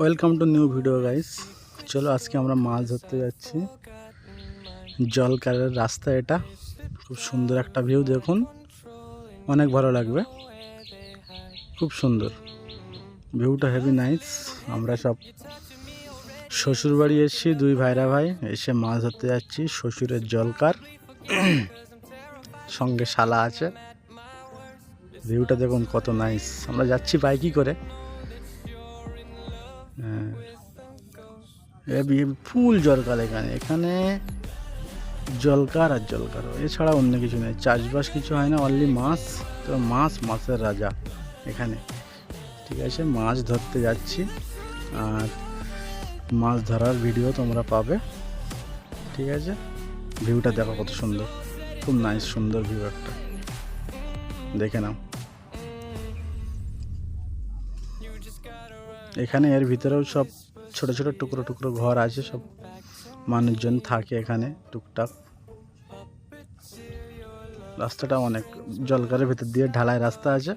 Welcome to new video guys চলো আজকে আমরা মাছ ধরতে যাচ্ছি। জলকারের রাস্তা এটা। খুব সুন্দর একটা ভিউ দেখুন। অনেক ভালো লাগবে। খুব সুন্দর। ভিউটা হেভি নাইস আমরা সব শ্বশুর বাড়ি এসেছি, দুই ভাইরা ভাই। এসে মাছ ধরতে যাচ্ছি, শ্বশুরের জলকার সঙ্গে শালা আছে। ভিউটা দেখুন কত নাইস আমরা যাচ্ছি বাইকই করে? ফুল জলকার এখানে। এখানে জলকার আর জলকার। এছাড়া অন্য কিছু নেই। চাষবাস কিছু হয় না অনলি মাছ। তো মাছ মাছের রাজা এখানে। ঠিক আছে, মাছ ধরতে যাচ্ছি। আর মাছ ধরার ভিডিও তোমরা পাবে। ঠিক আছে? ভিউটা দেখো কত সুন্দর। খুব নাইস সুন্দর ভিউ একটা। দেখে নাও। এখানে এর ভিতরেও সব ছোট ছোট টুকরো টুকরো ঘর আছে, সব মানুষজন থাকে এখানে, টুকটাক। রাস্তাটা অনেক জলকারের ভিতর দিয়ে ঢালাই রাস্তা আছে।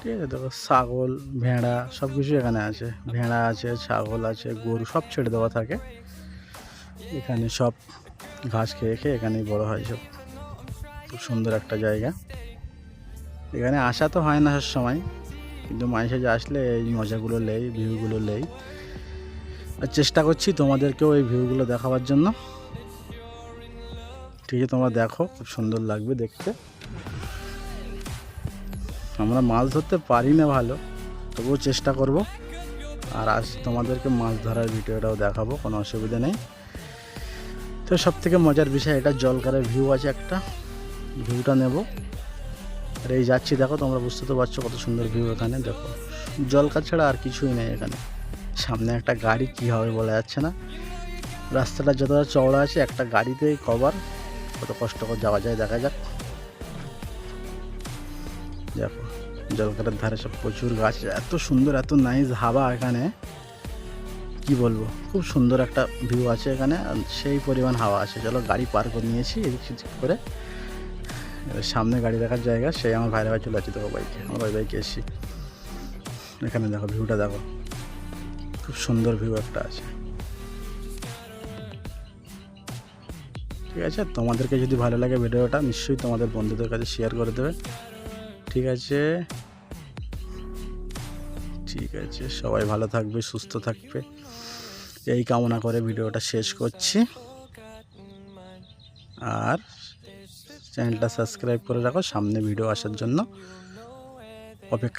ঠিক আছে, দেখো ছাগল, ভেড়া সব কিছু এখানে আছে। ভেড়া আছে, ছাগল আছে, গরু, সব ছেড়ে দেওয়া থাকে। এখানে সব ঘাস খেয়ে খেয়ে এখানেই বড় হয় সব। খুব সুন্দর একটা জায়গা। এখানে আসা তো হয় না সব সময়। কিন্তু মাঝে সাঝে আসলে এই মজাগুলো নেই ভিউগুলো নেই। আর চেষ্টা করছি তোমাদেরকেও এই ভিউগুলো দেখাবার জন্য। ঠিক আছে তোমরা দেখো, খুব সুন্দর লাগবে দেখতে। আমরা মাছ ধরতে পারি না ভালো, তবুও চেষ্টা করব। আর আজ তোমাদেরকে মাছ ধরার ভিডিওটাও দেখাবো, কোনো অসুবিধা নেই। তো সব থেকে মজার বিষয় এটা, জলকারের ভিউ আছে একটা। ভিউটা নেব। আর এই যাচ্ছি, দেখো, তোমরা বুঝতে তো পারছ কত সুন্দর ভিউ এখানে, দেখো। জলকার ছাড়া আর কিছুই নেই এখানে। সামনে একটা গাড়ি, কী হবে বলা যাচ্ছে না। রাস্তাটা যতটা চওড়া আছে, একটা গাড়িতেই কভার কত কষ্ট করে যাওয়া যায়, দেখা যাক। দেখো জলকারের ধারে সব প্রচুর গাছ, এত সুন্দর, এত নাইস হাওয়া এখানে। কি বলব, খুব সুন্দর একটা ভিউ আছে এখানে সেই পরিমাণ হাওয়া আছে। চলো, গাড়ি পার করে নিয়েছি এদিক সেদিক করে। সামনে গাড়ি রাখার জায়গা, সেই আমার ভাইরা ভাই চলে যাচ্ছে দেখো বাইকে আমার ভাই বাইকে এসেছি। এখানে দেখো, ভিউটা দেখো। খুব সুন্দর ভিউ একটা আছে। ঠিক আছে, তোমাদেরকে যদি ভালো লাগে ভিডিওটা, নিশ্চয়ই তোমাদের বন্ধুদের কাছে শেয়ার করে দেবে। ঠিক আছে? ঠিক আছে, সবাই ভালো থাকবে, সুস্থ থাকবে। এই কামনা করে ভিডিওটা শেষ করছি। আর চ্যানেলটা সাবস্ক্রাইব করে রাখো সামনে ভিডিও আসার জন্য। অপেক্ষা